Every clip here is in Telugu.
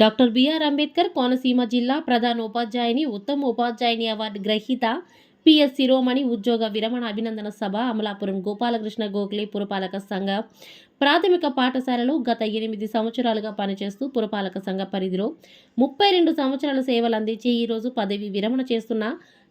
డాక్టర్ బిఆర్ అంబేద్కర్ కోనసీమ జిల్లా ప్రధాన ఉపాధ్యాయుని ఉత్తమ ఉపాధ్యాయుని అవార్డు గ్రహీత పిఎస్ శిరోమణి ఉద్యోగ విరమణ అభినందన సభ అమలాపురం గోపాలకృష్ణ గోఖలే పురపాలక సంఘ ప్రాథమిక పాఠశాలలో గత ఎనిమిది సంవత్సరాలుగా పనిచేస్తూ పురపాలక సంఘ పరిధిలో ముప్పై రెండు సంవత్సరాల సేవలు అందించి ఈరోజు పదవి విరమణ చేస్తున్న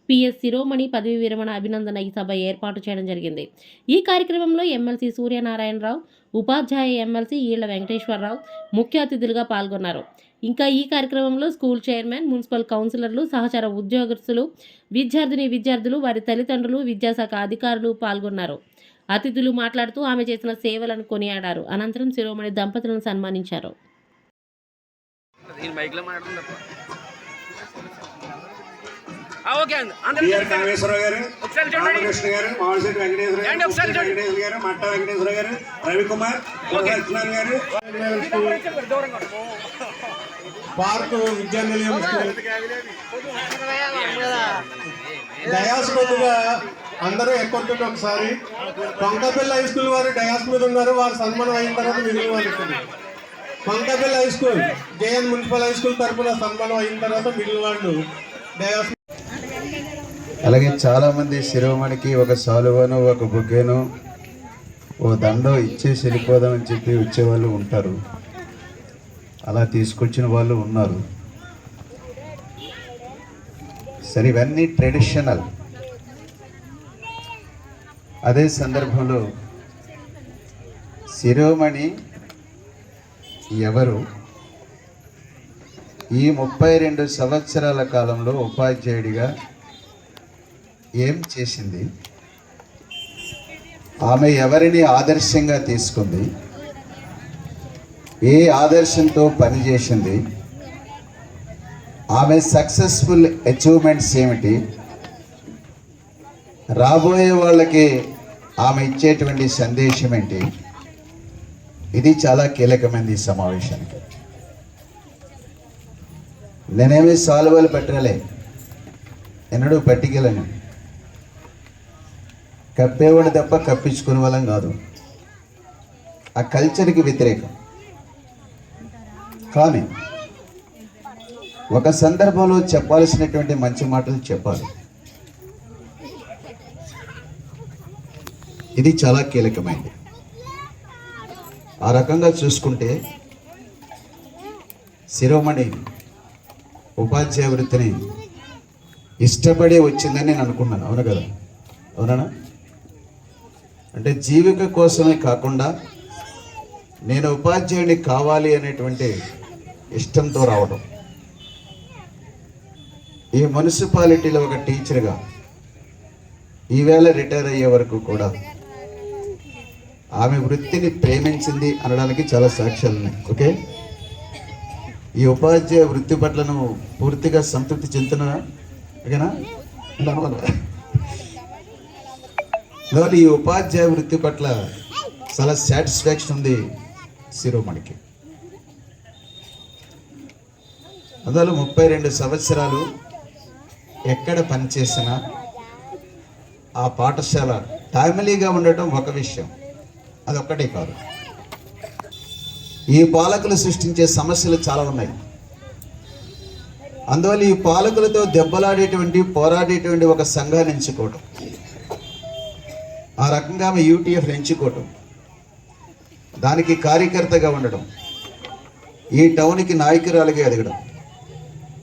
పిఎస్ శిరోమణి పదవి విరమణ అభినందన ఈ సభ ఏర్పాటు చేయడం జరిగింది. ఈ కార్యక్రమంలో ఎమ్మెల్సీ సూర్యనారాయణరావు ఉపాధ్యాయ ఎమ్మెల్సీ ఈళ్ళ వెంకటేశ్వరరావు ముఖ్య అతిథులుగా పాల్గొన్నారు. ఇంకా ఈ కార్యక్రమంలో స్కూల్ చైర్మన్ మున్సిపల్ కౌన్సిలర్లు సహచర ఉద్యోగస్తులు విద్యార్థిని విద్యార్థులు వారి తల్లిదండ్రులు విద్యాశాఖ అధికారులు పాల్గొన్నారు. అతిథులు మాట్లాడుతూ ఆమె చేసిన సేవలను కొనియాడారు. అనంతరం శిరోమణి దంపతులను సన్మానించారు. గారు. రామకృష్ణ గారు మామిడిశెట్టి వెంకటేశ్వర గారు. వెంకటేశ్వర గారు మట్ట వెంకటేశ్వర గారు రవికుమార్ గారు. పార్కు విద్యా నిలయం స్కూల్ డయాస్ కొద్దిగా అందరూ ఎక్కొద్దుంటే ఒకసారి పంకపల్లి హై స్కూల్ వారు డయాస్ మీద ఉన్నారు వారు సన్మానం అయిన తర్వాత మిగిలిన వారు ఎక్కుంది high school JN municipal high school తరఫున సన్మానం అయిన తర్వాత మిగిలిన వాళ్ళు డయాస్ అలాగే చాలామంది శిరోమణికి ఒక సాలువను ఒక బుగ్గను ఓ దండో ఇచ్చేసి వెళ్ళిపోదామని చెప్పి వచ్చేవాళ్ళు ఉంటారు. అలా తీసుకొచ్చిన వాళ్ళు ఉన్నారు. సరే ఇవన్నీ ట్రెడిషనల్ అదే సందర్భంలో శిరోమణి ఎవరు? ఈ ముప్పై రెండు సంవత్సరాల కాలంలో ఉపాధ్యాయుడిగా ఏం చేసింది? ఆమె ఎవరిని ఆదర్శంగా తీసుకుంది? ఏ ఆదర్శంతో పనిచేసింది ఆమె సక్సెస్ఫుల్ అచీవ్మెంట్స్ ఏమిటి? రాబోయే వాళ్ళకి ఆమె ఇచ్చేటువంటి సందేశం ఏంటి? ఇది చాలా కీలకమైనది ఈ సమావేశానికి. నేనేమి సాల్వాలు పెట్టలే ఎన్నడూ పట్టికలను కప్పేవాడు తప్ప కప్పించుకునే వాళ్ళం కాదు. ఆ కల్చర్కి వ్యతిరేకం. కానీ ఒక సందర్భంలో చెప్పాల్సినటువంటి మంచి మాటలు చెప్పాలి. ఇది చాలా కీలకమైనది. ఆ రకంగా చూసుకుంటే శిరోమణి ఉపాధ్యాయ వృత్తిని ఇష్టపడి వచ్చిందని నేను అనుకున్నాను. అవును కదా? అవునా అంటే జీవిక కోసమే కాకుండా నేను ఉపాధ్యాయుని కావాలి అనేటువంటి ఇష్టంతో రావడం. ఈ మున్సిపాలిటీలో ఒక టీచర్గా ఈవేళ రిటైర్ అయ్యే వరకు కూడా ఆమె వృత్తిని ప్రేమించింది అనడానికి చాలా సాక్ష్యాలు ఉన్నాయి. ఓకే? ఈ ఉపాధ్యాయ వృత్తి పట్ల నువ్వు పూర్తిగా సంతృప్తి చెందుతున్నా ఓకేనా? ఈ ఉపాధ్యాయ వృత్తి పట్ల చాలా సాటిస్ఫాక్షన్ ఉంది శిరోమణికి. అందువల్ల ముప్పై రెండు సంవత్సరాలు ఎక్కడ పనిచేసినా ఆ పాఠశాల టైమ్లీగా ఉండటం ఒక విషయం. అదొక్కటే కాదు. ఈ పాలకులు సృష్టించే సమస్యలు చాలా ఉన్నాయి. అందువల్ల ఈ పాలకులతో దెబ్బలాడేటువంటి పోరాడేటువంటి ఒక సంఘాన్ని ఎంచుకోవటం. ఆ రకంగా ఆమె యూటీఎఫ్ ఎంచుకోవటం. దానికి కార్యకర్తగా ఉండడం ఈ టౌన్కి నాయకురాలుగా ఎదగడం.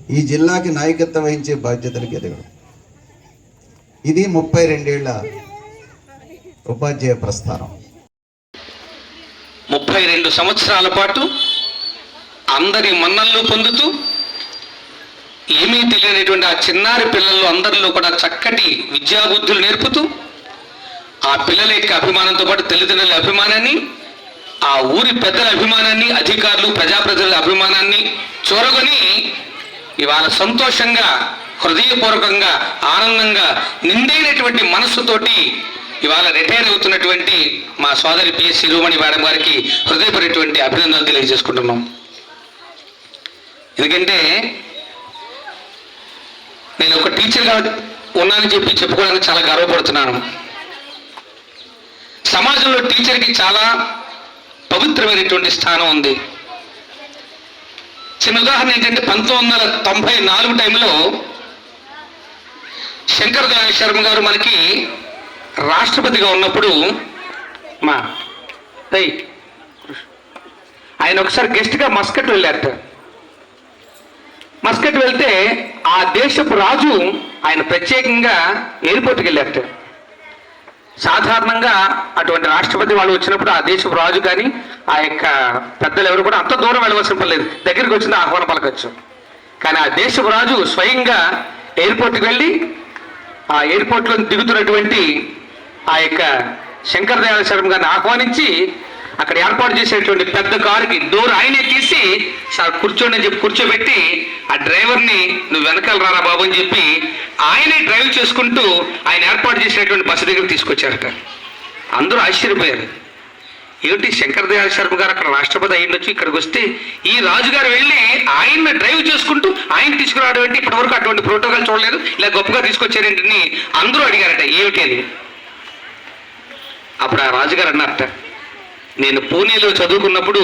ఈ జిల్లాకి నాయకత్వం వహించే బాధ్యతలకు ఎదగడం ఇది ముప్పై రెండేళ్ళ ఉపాధ్యాయ ప్రస్థానం. ముప్పై రెండు సంవత్సరాల పాటు అందరి మన్నల్లో పొందుతూ ఏమీ తెలియనటువంటి ఆ చిన్నారి పిల్లలు అందరిలో కూడా చక్కటి విద్యాబుద్ధులు నేర్పుతూ ఆ పిల్లల యొక్క అభిమానంతో పాటు తల్లిదండ్రుల అభిమానాన్ని ఆ ఊరి పెద్దల అభిమానాన్ని అధికారులు ప్రజాప్రతినిధుల అభిమానాన్ని చూరగొని ఇవాళ సంతోషంగా హృదయపూర్వకంగా ఆనందంగా నిండైనటువంటి మనస్సుతోటి ఇవాళ రిటైర్ అవుతున్నటువంటి మా సోదరి పిఎస్ శిరోమణి మేడం గారికి హృదయపడేటువంటి అభినందనలు తెలియజేసుకుంటున్నాం. ఎందుకంటే నేను ఒక టీచర్గా ఉన్నానని చెప్పి చెప్పుకోవడానికి చాలా గర్వపడుతున్నాను. సమాజంలో టీచర్కి చాలా పవిత్రమైనటువంటి స్థానం ఉంది. చిన్న ఉదాహరణ ఏంటంటే పంతొమ్మిది వందల తొంభై నాలుగు టైంలో శంకర్ శర్మ గారు మనకి రాష్ట్రపతిగా ఉన్నప్పుడు మా దయ్ ఆయన ఒకసారి గెస్ట్గా మస్కట్ వెళ్ళారట మస్కట్ వెళ్తే ఆ దేశపు రాజు ఆయన ప్రత్యేకంగా ఎయిర్పోర్ట్కి వెళ్ళారట సాధారణంగా అటువంటి రాష్ట్రపతి వాళ్ళు వచ్చినప్పుడు ఆ దేశపు రాజు కానీ ఆ యొక్క పెద్దలు ఎవరు కూడా అంత దూరం వెళ్ళవలసిన పని లేదు. దగ్గరికి వచ్చిన ఆహ్వానం పలకచ్చు. కానీ ఆ దేశపు రాజు స్వయంగా ఎయిర్పోర్ట్కి వెళ్ళి ఆ ఎయిర్పోర్ట్లో దిగుతున్నటువంటి ఆ యొక్క శంకర్ దయాళ శర్మ గారిని ఆహ్వానించి అక్కడ ఏర్పాటు చేసేటువంటి పెద్ద కారుకి డోర్ ఆయనే తీసి సార్ కూర్చోండి అని చెప్పి కూర్చోబెట్టి ఆ డ్రైవర్ని నువ్వు వెనకాల రారా బాబు అని చెప్పి ఆయనే డ్రైవ్ చేసుకుంటూ ఆయన ఏర్పాటు చేసినటువంటి బస్సు దగ్గర తీసుకొచ్చారట. అందరూ ఆశ్చర్యపోయారు. ఏమిటి శంకర్ దయాళ శర్మ గారు అక్కడ రాష్ట్రపతి అయ్యిండొచ్చు ఇక్కడికి వస్తే ఈ రాజుగారు వెళ్ళి ఆయన డ్రైవ్ చేసుకుంటూ ఆయన తీసుకురావడం ఏంటి? ఇప్పటివరకు అటువంటి ప్రోటోకాల్ చూడలేదు. ఇలా గొప్పగా తీసుకొచ్చారేంటని అందరూ అడిగారట ఏమిటి అని అప్పుడు ఆ రాజుగారు అన్నారట నేను పూణేలో చదువుకున్నప్పుడు